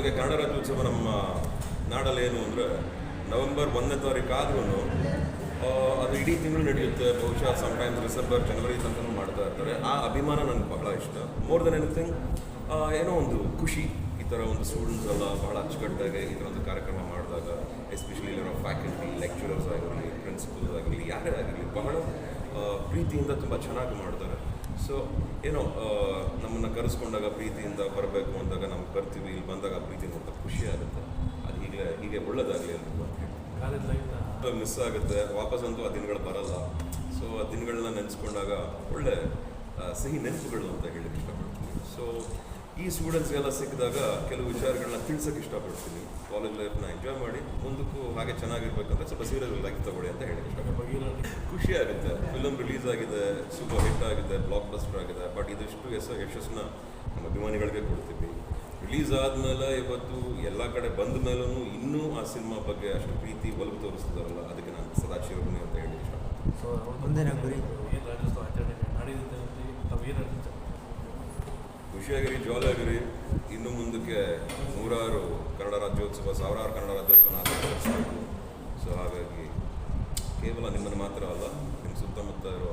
ನಮಗೆ ಕನ್ನಡ ರಾಜ್ಯೋತ್ಸವ ನಮ್ಮ ನಾಡಲ್ಲಿ ಏನು ಅಂದರೆ ನವೆಂಬರ್ ಒಂದನೇ ತಾರೀಕು ಆದ್ರೂ ಅದು ಇಡೀ ತಿಂಗಳು ನಡೆಯುತ್ತೆ. ಬಹುಶಃ ಸಮ್ಟೈಮ್ಸ್ ಡಿಸೆಂಬರ್, ಜನವರಿ ತನಕ ಮಾಡ್ತಾ ಇರ್ತಾರೆ. ಆ ಅಭಿಮಾನ ನನಗೆ ಬಹಳ ಇಷ್ಟ. ಮೋರ್ ದನ್ ಎನಿಥಿಂಗ್ ಏನೋ ಒಂದು ಖುಷಿ ಈ ಥರ ಒಂದು ಸ್ಟೂಡೆಂಟ್ಸ್ ಎಲ್ಲ ಬಹಳ ಅಚ್ಚುಕಟ್ಟಾಗಿ ಈ ಥರ ಒಂದು ಕಾರ್ಯಕ್ರಮ ಮಾಡಿದಾಗ ಎಸ್ಪೆಷಲಿ ಇಲ್ಲಿರೋ ಫ್ಯಾಕಲ್ಟಿ ಲೆಕ್ಚರರ್ಸ್ ಆಗಿರಲಿ ಪ್ರಿನ್ಸಿಪಲ್ಸ್ ಆಗಲಿ ಯಾರೇ ಆಗಿರಲಿ, ಬಹಳ ಪ್ರೀತಿಯಿಂದ ತುಂಬ ಚೆನ್ನಾಗಿ ಮಾಡ್ತಾರೆ. ಸೊ ಏನೋ ನಮ್ಮನ್ನು ಕರೆಸ್ಕೊಂಡಾಗ ಪ್ರೀತಿಯಿಂದ ಬರಬೇಕು ಅಂದಾಗ ನಾವು ಬರ್ತೀವಿ ಇಲ್ಲಿ ಬಂದಾಗ ಪ್ರೀತಿ ನೋಡಿದಾಗ ಖುಷಿ ಆಗುತ್ತೆ. ಅದು ಹೀಗೆ ಹೀಗೆ ಒಳ್ಳೇದಾಗಲಿ ಅಂತ ಮಿಸ್ ಆಗುತ್ತೆ. ವಾಪಸ್ ಅಂತೂ ಆ ದಿನಗಳು ಬರಲ್ಲ. ಸೊ ಆ ದಿನಗಳನ್ನ ನೆನೆಸ್ಕೊಂಡಾಗ ಒಳ್ಳೆ ಸಿಹಿ ನೆನಪುಗಳು ಅಂತ ಹೇಳಿ ಇಷ್ಟಪಡ್ತೀನಿ. ಈ ಸ್ಟೂಡೆಂಟ್ಸ್ಗೆಲ್ಲ ಸಿಕ್ಕಿದಾಗ ಕೆಲವು ವಿಚಾರಗಳನ್ನ ತಿಳ್ಸಕ್ಕೆ ಇಷ್ಟಪಡ್ತೀನಿ. ಕಾಲೇಜ್ ಲೈಫ್ನ ಎಂಜಾಯ್ ಮಾಡಿ ಮುಂದಕ್ಕೂ ಹಾಗೆ ಚೆನ್ನಾಗಿರ್ಬೇಕಂದ್ರೆ ಸ್ವಲ್ಪ ಸೀರಿಯಸ್ ಲೈಫ್ ತಗೊಳ್ಳಿ ಅಂತ ಹೇಳಿ. ಖುಷಿ ಆಗುತ್ತೆ. ಫಿಲಮ್ ರಿಲೀಸ್ ಆಗಿದೆ ಸೂಪರ್ ಹಿಟ್ ಆಗಿದೆ ಬ್ಲಾಕ್ ಬಸ್ಟರ್ ಆಗಿದೆ ಬಟ್ ಇದಿಷ್ಟು ಎಸ್ ಯಶಸ್ಸನ್ನ ನಮ್ಮ ಅಭಿಮಾನಿಗಳಿಗೆ ಕೊಡ್ತೀವಿ. ರಿಲೀಸ್ ಆದಮೇಲೆ ಇವತ್ತು ಎಲ್ಲ ಕಡೆ ಬಂದ ಮೇಲೂ ಇನ್ನೂ ಆ ಸಿನಿಮಾ ಬಗ್ಗೆ ಅಷ್ಟು ಪ್ರೀತಿ ಒಲವು ತೋರಿಸ್ತಿದಾರಲ್ಲ ಅದಕ್ಕೆ ನಾನು ಸದಾ ಅಂತ ಹೇಳಿ ಇಷ್ಟಪಡ್ತೀನಿ ಸೊ ಮುಂದಿನ ಗುರಿ? ಏನು ರಾಜ್ಯೋತ್ಸವ ಆಚರಣೆ ನಡೆಯುತ್ತೆ ಅಂತ ತಾವು ಏನು ಹೇಳ್ತೀವಿ ಖುಷಿಯಾಗಿರಿ ಜಾಲಿಯಾಗಿರಿ ಇನ್ನು ಮುಂದಕ್ಕೆ ನೂರಾರು ಕನ್ನಡ ರಾಜ್ಯೋತ್ಸವ ಸಾವಿರಾರು ಕನ್ನಡ ರಾಜ್ಯೋತ್ಸವ ಆಚರಿಸಬೇಕು ಸೊ ಹಾಗಾಗಿ ಕೇವಲ ನಿಮ್ಮನ್ನು ಮಾತ್ರ ಅಲ್ಲ ನಿಮ್ಮ ಸುತ್ತಮುತ್ತ ಇರುವ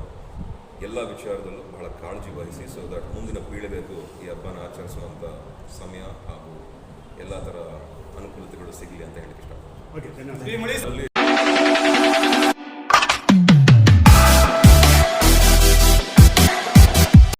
ಎಲ್ಲ ವಿಚಾರದಲ್ಲೂ ಬಹಳ ಕಾಳಜಿ ವಹಿಸಿ ಸೊ ದಟ್ ಮುಂದಿನ ಪೀಳಿಗೆಗೂ ಈ ಹಬ್ಬನ ಆಚರಿಸುವಂಥ ಸಮಯ ಹಾಗೂ ಎಲ್ಲ ಥರ ಅನುಕೂಲತೆಗಳು ಸಿಗಲಿ ಅಂತ ಹೇಳಕ್ಕೆ ಇಷ್ಟಪಡ್ತೀನಿ.